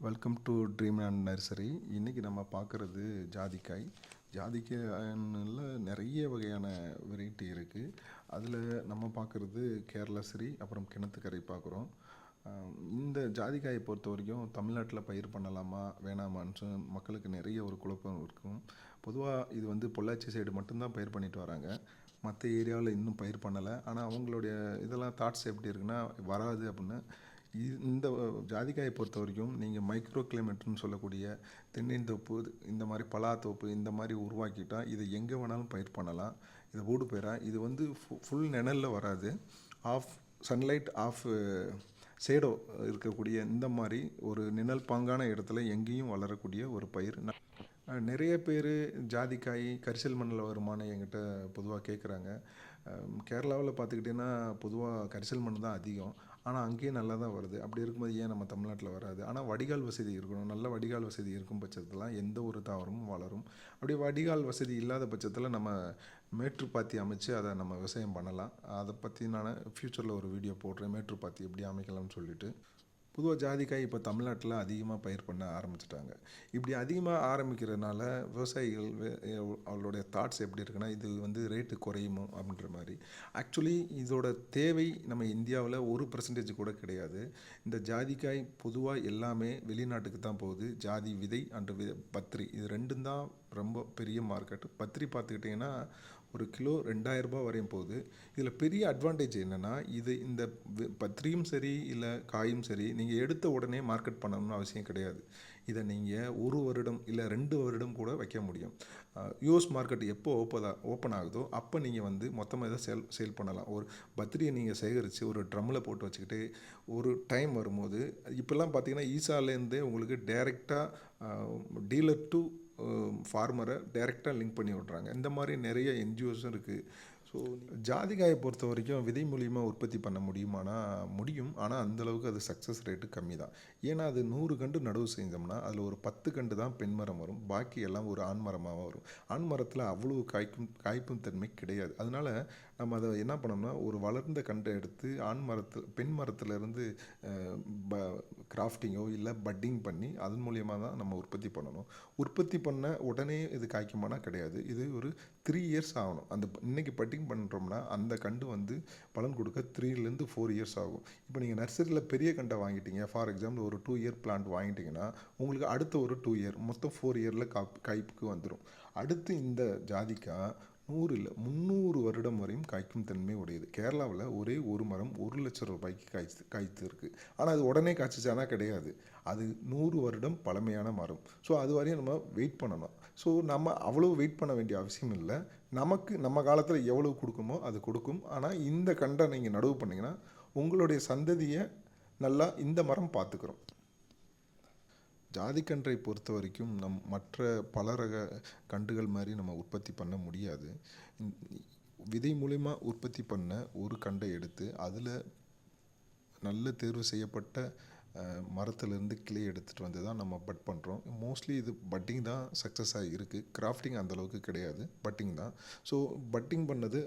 Welcome to dream and nursery இன்றைக்கி நம்ம பார்க்குறது ஜாதிக்காய். ஜாதிக்காயில் நிறைய வகையான வெரைட்டி இருக்குது அதில் நம்ம பார்க்குறது கேரளசரி அப்புறம் கிணத்துக்கரை பார்க்குறோம். இந்த ஜாதிக்காயை பொறுத்த வரைக்கும் தமிழ்நாட்டில் பயிர் பண்ணலாமா வேணாமான்னு மக்களுக்கு நிறைய ஒரு குழப்பம் இருக்கும். பொதுவாக இது வந்து பொள்ளாச்சி சைடு மட்டும்தான் பயிர் பண்ணிட்டு வராங்க. மற்ற ஏரியாவில் இன்னும் பயிர் பண்ணலை. ஆனால் அவங்களுடைய இதெல்லாம் தாட்ஸ் எப்படி இருக்குன்னா வராது அப்படின்னு இந்த ஜாதிக்காயை பொறுத்த வரைக்கும் நீங்கள் மைக்ரோ கிளைமேட்னு சொல்லக்கூடிய தென்னிந்தோப்பு இந்த மாதிரி பலாத்தோப்பு இந்த மாதிரி உருவாக்கிட்டால் இதை எங்கே வேணாலும் பயிர் பண்ணலாம். இது ஓடு பயிராக இது வந்து ஃபுல் நிழலில் வராது. ஆஃப் சன்லைட் ஆஃப் சேடோ இருக்கக்கூடிய இந்த மாதிரி ஒரு நிழல் பாங்கான இடத்துல எங்கேயும் வளரக்கூடிய ஒரு பயிர். நிறைய பேர் ஜாதிக்காய் கரிசல் மண்ணில் வருமானம் என்கிட்ட பொதுவாக கேட்குறாங்க கேரளாவில் பார்த்துக்கிட்டிங்கன்னா பொதுவாக கரிசல் மண் தான் அதிகம். ஆனால் அங்கேயும் நல்லா தான் வருது. அப்படி இருக்கும்போது ஏன் நம்ம தமிழ்நாட்டில் வராது? ஆனால் வடிகால் வசதி இருக்கணும். நல்ல வடிகால் வசதி இருக்கும் பட்சத்தில் எந்த ஒரு தாவரமும் வளரும். அப்படி வடிகால் வசதி இல்லாத பட்சத்தில் நம்ம மேற்றுப்பாத்தி அமைச்சு அதை நம்ம விவசாயம் பண்ணலாம். அதை பற்றி நான் ஃப்யூச்சரில் ஒரு வீடியோ போடுறேன். மேற்றுப்பாத்தி எப்படி அமைக்கலாம்னு சொல்லிட்டு. பொதுவாக ஜாதிக்காய் இப்போ தமிழ்நாட்டில் அதிகமாக பயிர் பண்ண ஆரம்பிச்சிட்டாங்க. இப்படி அதிகமாக ஆரம்பிக்கிறதுனால விவசாயிகள் அவளுடைய தாட்ஸ் எப்படி இருக்குன்னா இது வந்து ரேட்டு குறையுமோ அப்படின்ற மாதிரி. ஆக்சுவலி இதோட தேவை நம்ம இந்தியாவில் ஒரு பர்சன்டேஜ் கூட கிடையாது. இந்த ஜாதிக்காய் பொதுவாக எல்லாமே வெளிநாட்டுக்கு தான் போகுது. ஜாதி விதை அன்று வித பத்திரி இது ரெண்டும் தான் ரொம்ப பெரிய மார்க்கெட் பத்திரி பார்த்துக்கிட்டிங்கன்னா ஒரு கிலோ ரெண்டாயிரரூபா வரையும் போகுது. இதில் பெரிய அட்வான்டேஜ் என்னென்னா இது இந்த வி- பத்திரியும் சரி இல்லை காயும் சரி நீங்கள் நீங்கள் எடுத்த உடனே மார்க்கெட் பண்ணணும்னு அவசியம் கிடையாது. இதை நீங்கள் ஒரு வருடம் இல்லை ரெண்டு வருடம் கூட வைக்க முடியும். யூஎஸ் மார்க்கெட் எப்போ ஓப்பதா ஓப்பன் ஆகுதோ அப்போ நீங்கள் வந்து மொத்தமாக இதை சேல் சேல் பண்ணலாம். ஒரு பத்திரியை நீங்கள் சேகரித்து ஒரு ட்ரம்மில் போட்டு வச்சுக்கிட்டு ஒரு டைம் வரும்போது இப்போல்லாம் பார்த்தீங்கன்னா ஈசாலேருந்தே உங்களுக்கு டைரெக்டாக டீலர் டு ஃபார்மரை டைரெக்டாக லிங்க் பண்ணி விட்றாங்க. இந்த மாதிரி நிறைய என்ஜிஓஸும் இருக்குது ஸோ ஜாதிக்காயை பொறுத்த வரைக்கும் விதை மூலியமாக உற்பத்தி பண்ண முடியுமானா? முடியும். ஆனால் அந்தளவுக்கு அது சக்ஸஸ் ரேட்டு கம்மி தான். ஏன்னா அது நூறு கண்டு நடவு செஞ்சோம்னா அதில் ஒரு பத்து கண்டு தான் பெண் மரம் வரும். பாக்கி எல்லாம் ஒரு ஆண் மரமாக வரும். ஆண் மரத்தில் அவ்வளவு காய்க்கும் காய்ப்பும் தன்மை கிடையாது. அதனால் நம்ம அதை என்ன பண்ணோம்னா ஒரு வளர்ந்த கண்டை எடுத்து ஆண் மரத்தில் பெண் மரத்துலேருந்து ப கிராஃப்டிங்கோ இல்லை பட்டிங் பண்ணி அதன் மூலியமாக தான் நம்ம உற்பத்தி பண்ணணும். உற்பத்தி பண்ண உடனே இது காய்க்குமானா கிடையாது. இது ஒரு த்ரீ இயர்ஸ் ஆகணும். அந்த இன்றைக்கி பட்டிங் பண்ணுறோம்னா அந்த கண்டு வந்து பலன் கொடுக்க த்ரீலேருந்து ஃபோர் இயர்ஸ் ஆகும். இப்போ நீங்கள் நர்சரியில் பெரிய கண்டை வாங்கிட்டீங்க ஃபார் எக்ஸாம்பிள் ஒரு டூ இயர் பிளான்ட் வாங்கிட்டீங்கன்னா உங்களுக்கு அடுத்த ஒரு டூ இயர் மொத்தம் ஃபோர் இயரில் காப் காய்ப்புக்கு வந்துடும் அடுத்து இந்த ஜாதிக்காய் நூறு இல்லை முந்நூறு வருடம் வரையும் காய்க்கும் தன்மை உடையது. கேரளாவில் ஒரே ஒரு மரம் ஒரு லட்சம் ரூபாய்க்கு காய்ச்சி காய்த்து இருக்குது ஆனால் அது உடனே காய்ச்சிச்சானா கிடையாது. அது நூறு வருடம் பழமையான மரம். ஸோ அது வரையும் நம்ம வெயிட் பண்ணணும். ஸோ நம்ம அவ்வளோ வெயிட் பண்ண வேண்டிய அவசியம் இல்லை. நமக்கு நம்ம காலத்தில் எவ்வளவு கொடுக்குமோ அது கொடுக்கும். ஆனால் இந்த கண்டை நீங்கள் நடவு பண்ணிங்கன்னா உங்களுடைய சந்ததியை நல்லா இந்த மரம் பார்த்துக்கிறோம். ஜாதிக்கன்றை பொறுத்த வரைக்கும் நம் மற்ற பல ரக கன்றுகள் மாதிரி நம்ம உற்பத்தி பண்ண முடியாது. விதை மூலிமா உற்பத்தி பண்ண ஒரு கண்டை எடுத்து அதில் நல்ல தேர்வு செய்யப்பட்ட மரத்துலேருந்து கிளை எடுத்துகிட்டு வந்து தான் நம்ம பட் பண்ணுறோம் மோஸ்ட்லி இது பட்டிங் தான் சக்ஸஸாக இருக்குது கிராஃப்டிங் அந்தளவுக்கு கிடையாது. பட்டிங் தான். ஸோ பட்டிங் பண்ணது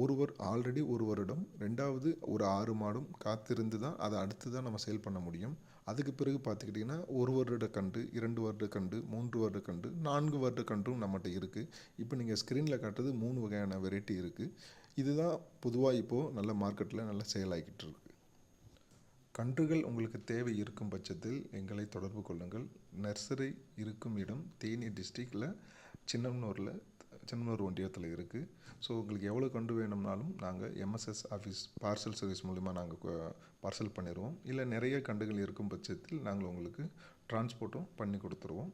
ஒருவர் ஆல்ரெடி ஒரு வருடம் ரெண்டாவது ஒரு ஆறு மாதம் காத்திருந்து தான் அதை அடுத்து தான் நம்ம சேல் பண்ண முடியும். அதுக்கு பிறகு பார்த்துக்கிட்டிங்கன்னா ஒரு வருட கண்டு இரண்டு வருட கண்டு மூன்று வருட கண்டு நான்கு வருட கன்றும் நம்மகிட்ட இருக்குது இப்போ நீங்கள் ஸ்க்ரீனில் காட்டுறது மூணு வகையான வெரைட்டி இருக்குது இதுதான் பொதுவாக இப்போது நல்ல மார்க்கெட்டில் நல்லா சேல் ஆகிக்கிட்டு இருக்குது கன்றுகள் உங்களுக்கு தேவை இருக்கும் பட்சத்தில் எங்களை தொடர்பு கொள்ளுங்கள். நர்சரி இருக்கும் இடம் தேனி டிஸ்ட்ரிக்டில் சின்னம்னூரில் சின்னமனூர் ஒன்றியத்தில் இருக்குது ஸோ உங்களுக்கு எவ்வளோ கண்டு வேணும்னாலும் நாங்கள் எம்எஸ்எஸ் ஆஃபீஸ் பார்சல் சர்வீஸ் மூலிமா நாங்கள் பார்சல் பண்ணிடுவோம் இல்லை நிறைய கன்றுகள் இருக்கும் பட்சத்தில் நாங்கள் உங்களுக்கு டிரான்ஸ்போர்ட்டும் பண்ணி கொடுத்துருவோம்.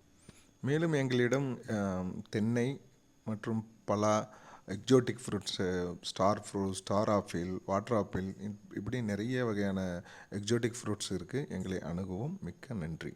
மேலும் எங்களிடம் தென்னை மற்றும் பலா exotic fruits star fruit star apple water apple இப்படி நிறைய வகையான எக்ஸோட்டிக் ஃப்ரூட்ஸ் இருக்குது எங்களை அணுகவும். மிக்க நன்றி.